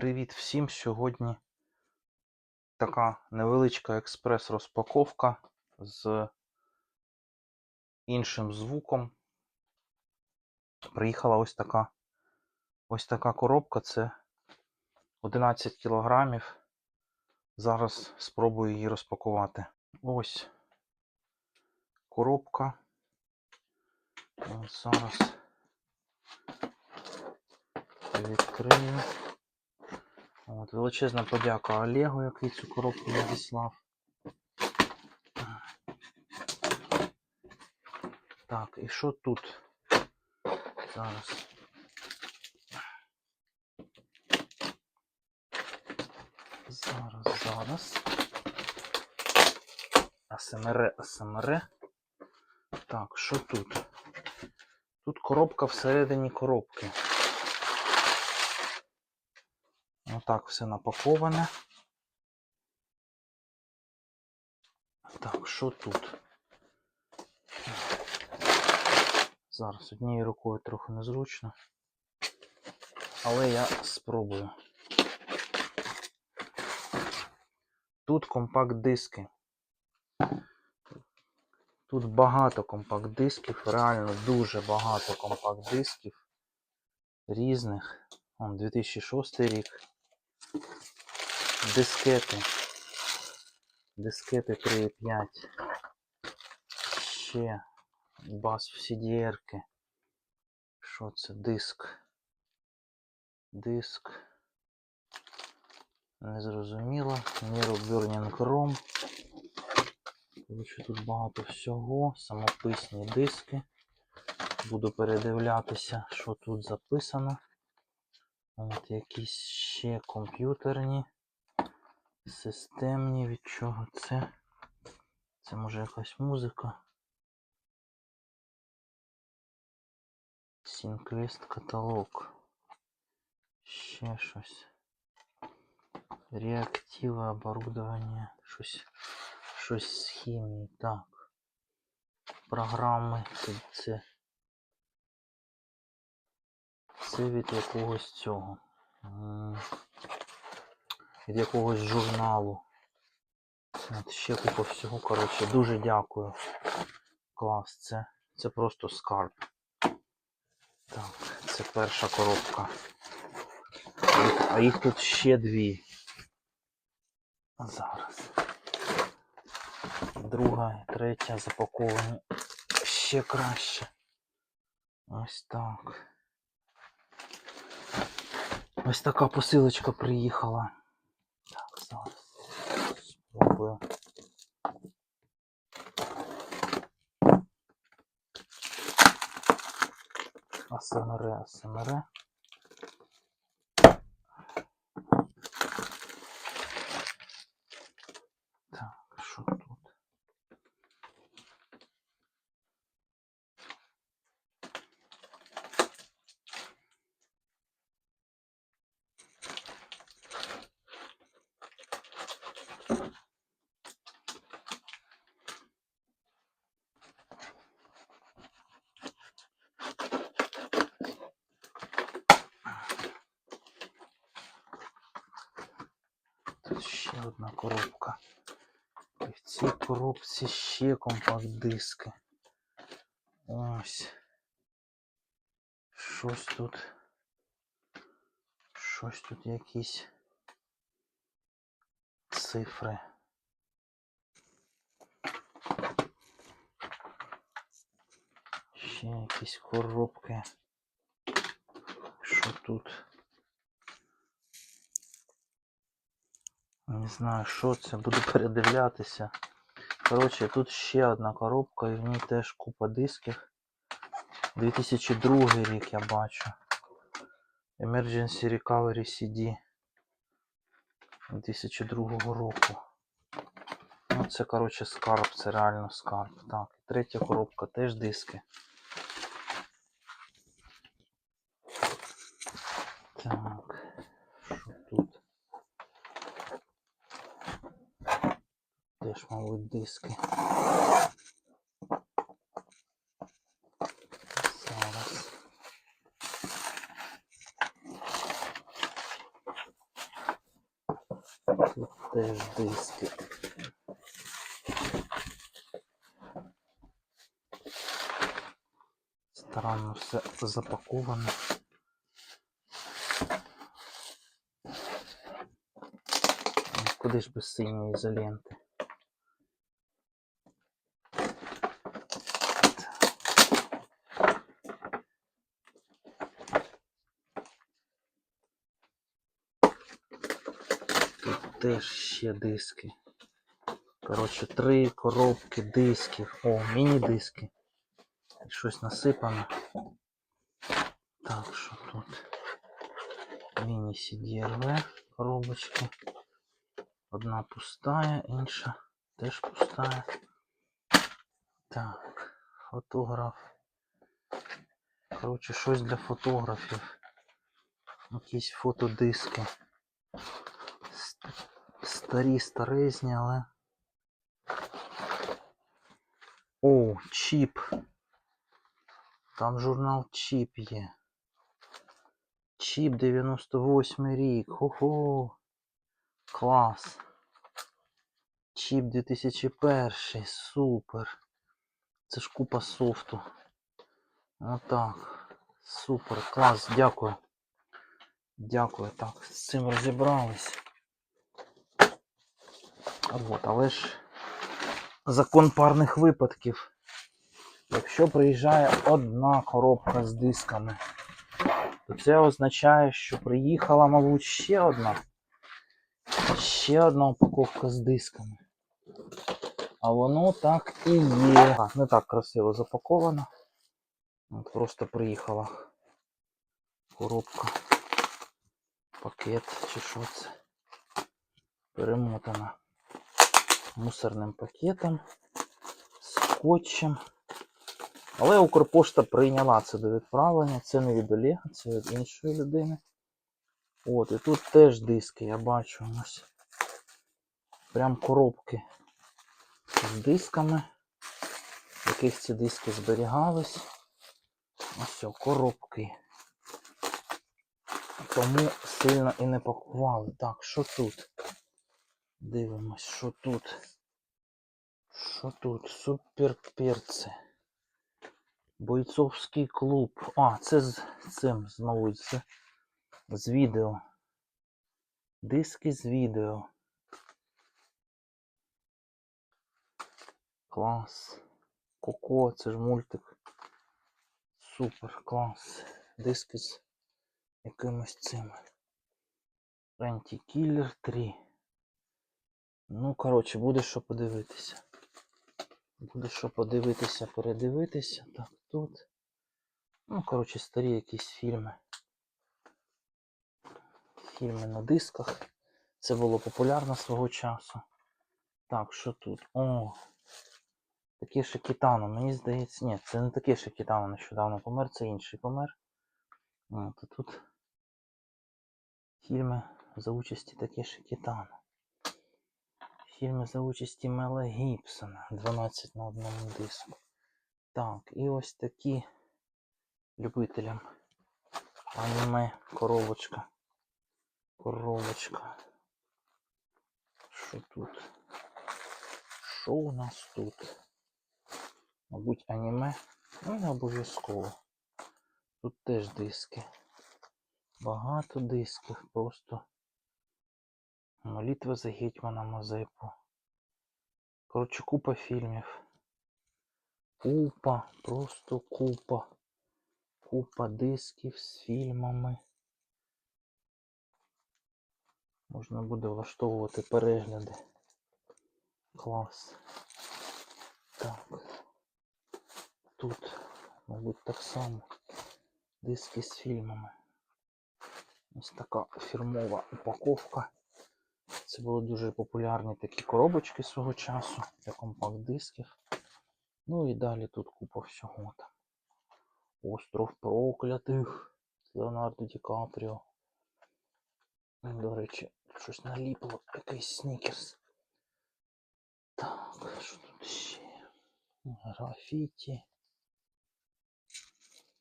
Привіт всім! Сьогодні така невеличка експрес-розпаковка з іншим звуком. Приїхала ось така ось така коробка. Це 11 кілограмів. Зараз спробую її розпакувати. Ось коробка. Зараз відкрию. От, величезна подяка Олегу, який цю коробку надіслав. Так, і що тут? Зараз. Зараз, зараз. АСМР, АСМР. Так, що тут? Тут коробка всередині коробки. Отак все напаковане. Так, що тут? Зараз однією рукою трохи незручно. Але я спробую. Тут компакт-диски. Тут багато компакт-дисків, реально дуже багато компакт-дисків різних. Он 2006 рік. Дискети. Дискети 3.5. Ще бас в CDR-ки. Що це? Диск. Диск. Незрозуміло. Burning Chrome. Тут багато всього. Самописні диски. Буду передивлятися, що тут записано. От якісь ще комп'ютерні, системні, від чого це? Це може якась музика. Сінквест каталог. Ще щось. Реактиве оборудование. Щось, щось з хімії. Так. Програми. Це, це від якогось цього. Від якогось журналу. Ще купа всього. Коротше, дуже дякую. Клас, це, це просто скарб. Так, це перша коробка. А їх тут ще дві. Зараз. Друга і третя запаковані ще краще. Ось так. Ось така посилочка приїхала. Так, зараз спробую. АСМР, АСМР. Так, що тут? Тут ще коробка. І в цій коробці ще компакт-диски. Ось. Щось тут. Щось тут якісь цифри. Ще якісь коробки. Що тут? Не знаю, що це, буду передивлятися. Коротше, тут ще одна коробка і в ній теж купа дисків. 2002 рік я бачу. Emergency Recovery CD 2002 року. Ну, це, коротше, скарб, це реально скарб. Так, третя коробка, теж диски. Так, що тут? Теж, мабуть, диски. Тут теж диски. Старанно все запаковано. Куди ж без синьої ізоленти? Тут теж ще диски. Коротше, три коробки дисків. О, міні-диски. Щось насипано. Так, що тут? Міні CDRV коробочки. Одна пустая, інша теж пустая. Так, фотограф. Коротше, щось для фотографів. Якісь фотодиски. Ст- Старі, старезні, але. О, чіп. Там журнал Чіп є. Чіп 98 рік. Хо-хо. Клас. Чіп 2001. Супер. Це ж купа софту. Отак. Супер. Клас. Дякую. Дякую. Так, з цим розібрались. От, але ж закон парних випадків. Якщо приїжджає одна коробка з дисками, то це означає, що приїхала, мабуть, ще одна. Ще одна упаковка з дисками. А воно так і є. А, не так красиво запаковано. От просто приїхала коробка, пакет чи що це. Перемотана мусорним пакетом, скотчем. Але Укрпошта прийняла це до відправлення. Це не від Олега, це від іншої людини. От, і тут теж диски, я бачу у нас. Прям коробки з дисками. Яких ці диски зберігались. Ось о, коробки. Тому сильно і не пакували. Так, що тут? Дивимось, що тут. Що тут? Супер перці. Бойцовський клуб. А, це з цим, з, мабуть, з, з відео. Диски з відео. Клас. Коко, це ж мультик. Супер, клас. Диски з якимось цим. Антикіллер 3. Ну, коротше, буде що подивитися. Буде що подивитися, передивитися. Так, тут. Ну, коротше, старі якісь фільми. Фільми на дисках. Це було популярно свого часу. Так, що тут? О! Таке Кітано, мені здається, ні, це не таке Кітано нещодавно помер, це інший помер. От, тут фільми за участі таке Кітано. Фільми за участі Мела Гібсона. 12 на одному диску. Так, і ось такі любителям аніме коробочка. Коробочка. Що тут? Що у нас тут? Мабуть, аніме. Ну, не обов'язково. Тут теж диски. Багато дисків. Просто молитва за гетьмана Мазепу. Коротше, купа фільмів. Купа, просто купа. Купа дисків з фільмами. Можна буде влаштовувати перегляди. Клас. Так. Тут, мабуть, так само. Диски з фільмами. Ось така фірмова упаковка. Це були дуже популярні такі коробочки свого часу для компакт-дисків. Ну і далі тут купа всього там. Остров проклятих. Леонардо Ді Капріо. До речі, щось наліпло, якийсь снікерс. Так, що тут ще? Графіті.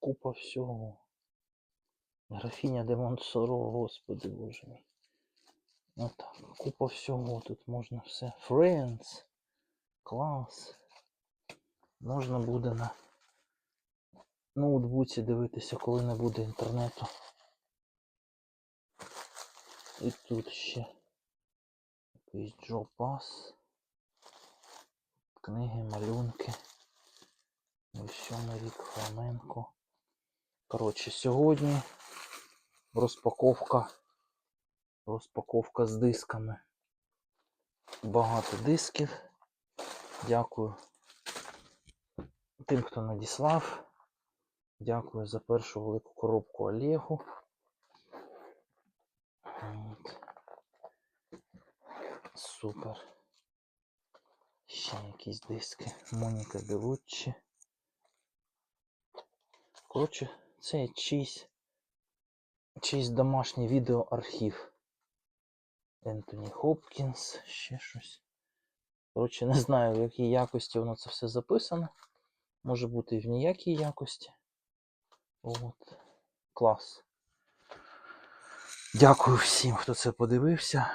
Купа всього. Графіня де Монсоро, господи боже мій. Отак. Купа всього. Тут можна все. Friends. Клас. Можна буде на ноутбуці дивитися, коли не буде інтернету. І тут ще якийсь Джо Пас. Книги, малюнки. Сьомий рік фламенко. Коротше, сьогодні розпаковка. Розпаковка з дисками. Багато дисків. Дякую тим, хто надіслав. Дякую за першу велику коробку Олегу. От. Супер. Ще якісь диски. Моніка Белуччі. Коротше, це чийсь, чийсь домашній відеоархів. Ентоні Хопкінс, ще щось. Коротше, не знаю, в якій якості воно це все записано. Може бути і в ніякій якості. От. Клас. Дякую всім, хто це подивився.